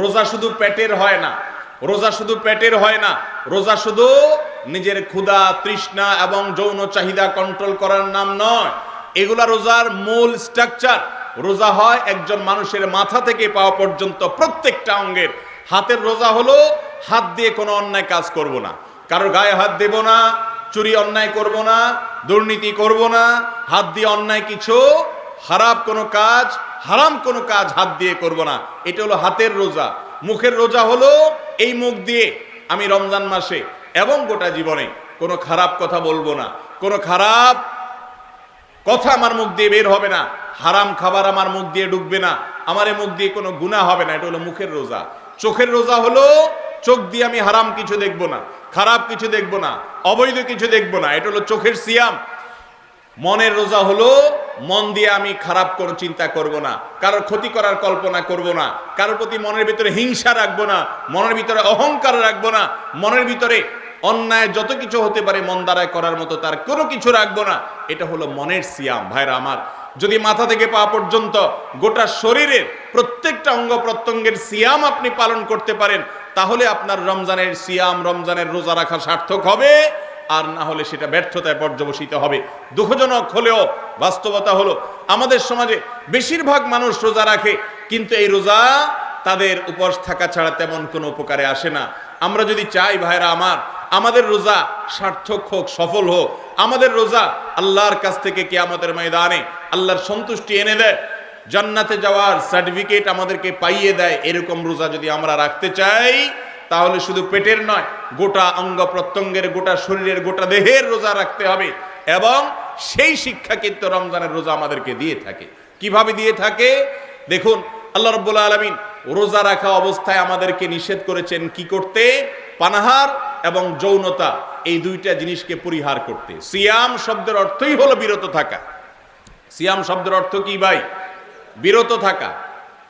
রোজা শুধু পেটের হয় না। রোজা শুধু পেটের হয় না, রোজা শুধু নিজের ক্ষুধা, তৃষ্ণা এবং যৌন চাহিদা কন্ট্রোল করার নাম নয়। এগুলা রোজার মূল স্ট্রাকচার রোজা হয় একজন মানুষের মাথা থেকে পাওয়া পর্যন্ত প্রত্যেকটা অঙ্গের। হাতের রোজা হলো হাত দিয়ে কোনো অন্যায় কাজ করব না। কারোর গায়ে হাত দেব না, চুরি অন্যায় করব না, দুর্নীতি করব না, হাত দিয়ে অন্যায় কিছু, খারাপ কোনো কাজ হারাম কোনো কাজ হাত দিয়ে করব না। এটা হলো হাতের রোজা। মুখের রোজা হলো এই মুখ দিয়ে আমি রমজান মাসে এবং গোটা জীবনে কোনো খারাপ কথা বলব না। কোনো খারাপ কথা আমার মুখ দিয়ে বের হবে না। হারাম খাবার আমার মুখ দিয়ে ঢুকবে না। আমার মুখ দিয়ে কোনো গুণা হবে না। এটা হলো মুখের রোজা। চোখের রোজা হলো চোখ দিয়ে আমি হারাম কিছু দেখব না। খারাপ কিছু দেখব না। অবৈধ কিছু দেখব না। এটা হলো চোখের সিয়াম। মনের রোজা হলো মন দিয়ে আমি খারাপ কোনো চিন্তা করব না, কারোর ক্ষতি করার কল্পনা করব না, কারোর প্রতি মনের ভিতরে হিংসা রাখব না, মনের ভিতরে অহংকার রাখব না, মনের ভিতরে অন্যায় যত কিছু হতে পারে মন দ্বারায় করার মতো তার কোনো কিছু রাখব না, এটা হলো মনের সিয়াম। ভাইরা আমার, যদি মাথা থেকে পা পর্যন্ত গোটা শরীরের প্রত্যেকটা অঙ্গ প্রত্যঙ্গের সিয়াম আপনি পালন করতে পারেন, তাহলে আপনার রমজানের সিয়াম, রমজানের রোজা রাখা সার্থক হবে। আর না হলে সেটা ব্যর্থতায় পর্যবসিত হবে। দুঃখজনক হলেও বাস্তবতা হলো, আমাদের সমাজে বেশিরভাগ মানুষ রোজা রাখে, কিন্তু এই রোজা তাদের উপোস থাকা ছাড়া তেমন কোনো উপকারে আসে না। আমরা যদি চাই ভাইরা আমার, আমাদের রোজা সার্থক হোক, সফল হোক, আমাদের রোজা আল্লাহর কাছ থেকে কি আমাদের ময়দানে আল্লাহর সন্তুষ্টি এনে দেয়, জান্নাতে যাওয়ার সার্টিফিকেট আমাদেরকে পাইয়ে দেয়, এরকম রোজা যদি আমরা রাখতে চাই তাহলে শুধু পেটের নয়, গোটা অঙ্গ প্রত্যঙ্গের, গোটা শরীরের, গোটা দেহের রোজা রাখতে হবে। এবং সেই শিক্ষা কিন্তু রমজানের রোজা আমাদেরকে দিয়ে থাকে। কীভাবে দিয়ে থাকে? দেখুন, আল্লাহ রব্বুল আলমিন রোজা রাখা অবস্থায় আমাদেরকে নিষেধ করেছেন কি করতে? পানাহার এবং যৌনতা, এই দুইটা জিনিসকে পরিহার করতে। সিয়াম শব্দের অর্থই হলো বিরত থাকা। সিয়াম শব্দের অর্থ কি ভাই? বিরত থাকা।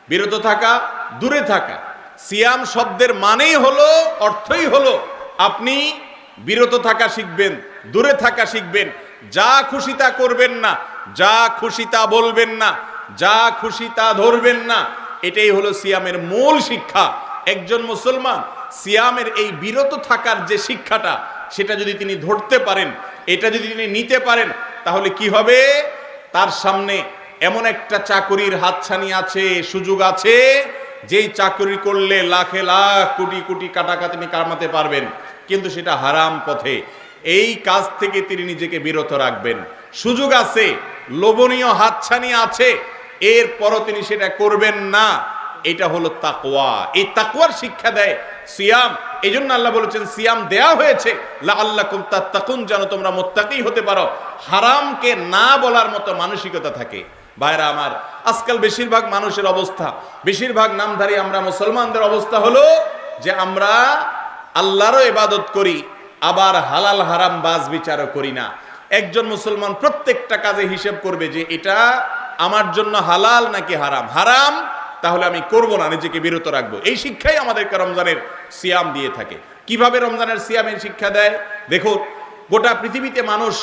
বিরত থাকা, দূরে থাকা। সিয়াম শব্দের মানেই হলো, অর্থই হলো, আপনি বিরত থাকা শিখবেন, দূরে থাকা শিখবেন, যা খুশি তা করবেন না, যা খুশি তা বলবেন না, যা খুশি তা ধরবেন না, এটাই হলো সিয়ামের মূল শিক্ষা। একজন মুসলমান সিয়ামের এই বিরত থাকার যে শিক্ষাটা, সেটা যদি তিনি ধরতে পারেন, এটা যদি তিনি নিতে পারেন, তাহলে কি হবে? তার সামনে এমন একটা চাকরির হাতছানি আছে, সুযোগ আছে যেই চাকরি করলে লাখে লাখ কোটি কোটি কাটাকা তিনি কামাতে পারবেন, কিন্তু সেটা হারাম পথে। এই কাজ থেকে তিনি নিজেকে বিরত রাখবেন। সুযোগ আছে, লোভনীয় হাতছানি আছে, এরপরও তিনি সেটা করবেন না। এটা হলো তাকওয়া। এই তাকওয়ার শিক্ষা দেয় সিয়াম। এই জন্য আল্লাহ বলেছেন, সিয়াম দেয়া হয়েছে লা আল্লাহ তাকুন যেন তোমরা মোত্তাকি হতে পারো। হারামকে না বলার মতো মানসিকতা থাকে। ভাইরা আমার, আজকাল বেশিরভাগ মানুষের অবস্থা, বেশিরভাগ নামধারী আমরা মুসলমানদের অবস্থা হলো যে আমরা আল্লাহরও ইবাদত করি, আবার হালাল হারাম বাজ বিচারও করি না। একজন মুসলমান প্রত্যেকটা কাজে হিসেব করবে যে এটা আমার জন্য হালাল নাকি হারাম? হারাম, তাহলে আমি করব না, নিজেকে বিরত রাখব। এই শিক্ষাই আমাদেরকে রমজানের সিয়াম দিয়ে থাকে। কীভাবে রমজানের সিয়ামের শিক্ষা দেয়? দেখুন, গোটা পৃথিবীতে মানুষ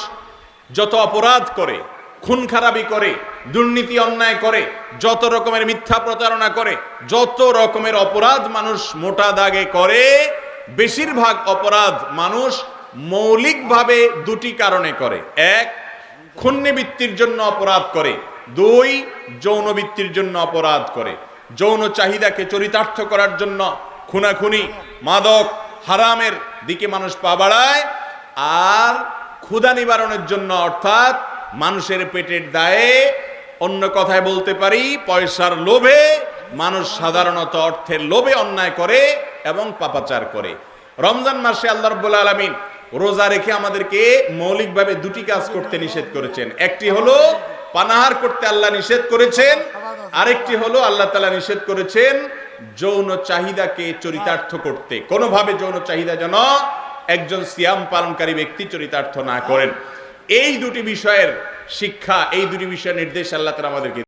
যত অপরাধ করে খুন খারাপি করে, দুর্নীতি অন্যায় করে, যত রকমের মিথ্যা প্রতারণা করে, যত রকমের অপরাধ মানুষ মোটা দাগে করে, বেশিরভাগ অপরাধ মানুষ মৌলিকভাবে দুটি কারণে করে। এক, খুন্নিবৃত্তির জন্য অপরাধ করে। দুই, যৌনবৃত্তির জন্য অপরাধ করে। যৌন চাহিদাকে চরিতার্থ করার জন্য খুনাখুনি, মাদক, হারামের দিকে মানুষ পা বাড়ায়। আর ক্ষুধা নিবারণের জন্য অর্থাৎ মানুষের পেটের দায়ে অন্য কথায় বলতে পারি, পয়সার লোভে মানুষ সাধারণত অর্থের লোভে অন্যায় করে এবং পাপাচার করে। রমজান মাসে আল্লাহ রব্বুল আলমিন রোজা রেখে আমাদেরকে মৌলিকভাবে দুটি কাজ করতে নিষেধ করেছেন। একটি হলো পানাহার করতে আল্লাহ নিষেধ করেছেন, আরেকটি হলো আল্লাহ তালা নিষেধ করেছেন যৌন চাহিদাকে চরিতার্থ করতে। কোনোভাবে যৌন চাহিদা যেন একজন সিয়াম পালনকারী ব্যক্তি চরিতার্থ না করেন। এই দুটি বিষয়ের শিক্ষা এই দুটি বিষয়ের নির্দেশ আল্লাহ তারা আমাদেরকে